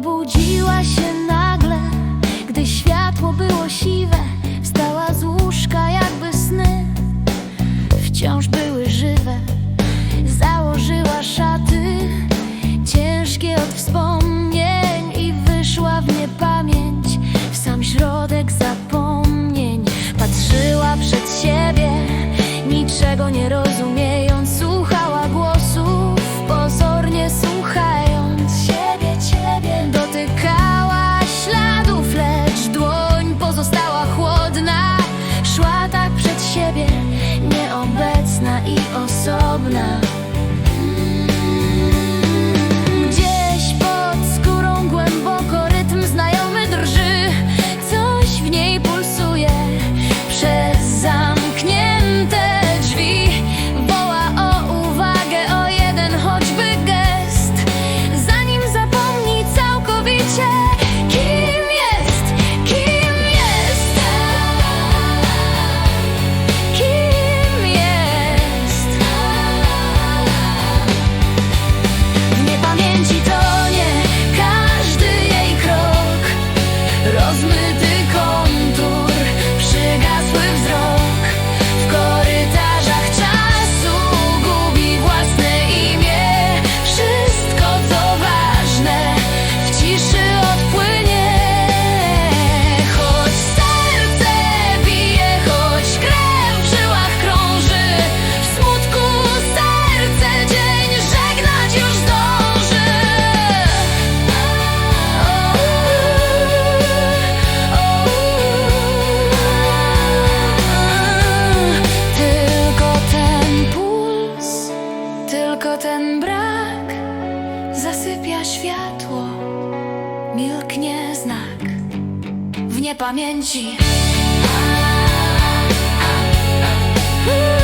Obudziła się nagle, gdy światło było siwe. Wstała z łóżka jakby sny. Wciąż były love. światło, milknie znak w niepamięci. A, a, a, a, a.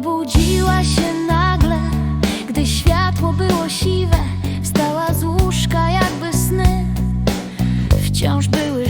Obudziła się nagle, gdy światło było siwe. Wstała z łóżka jakby sny. Wciąż były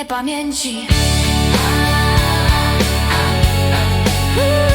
niepamięci. A, a, a, a.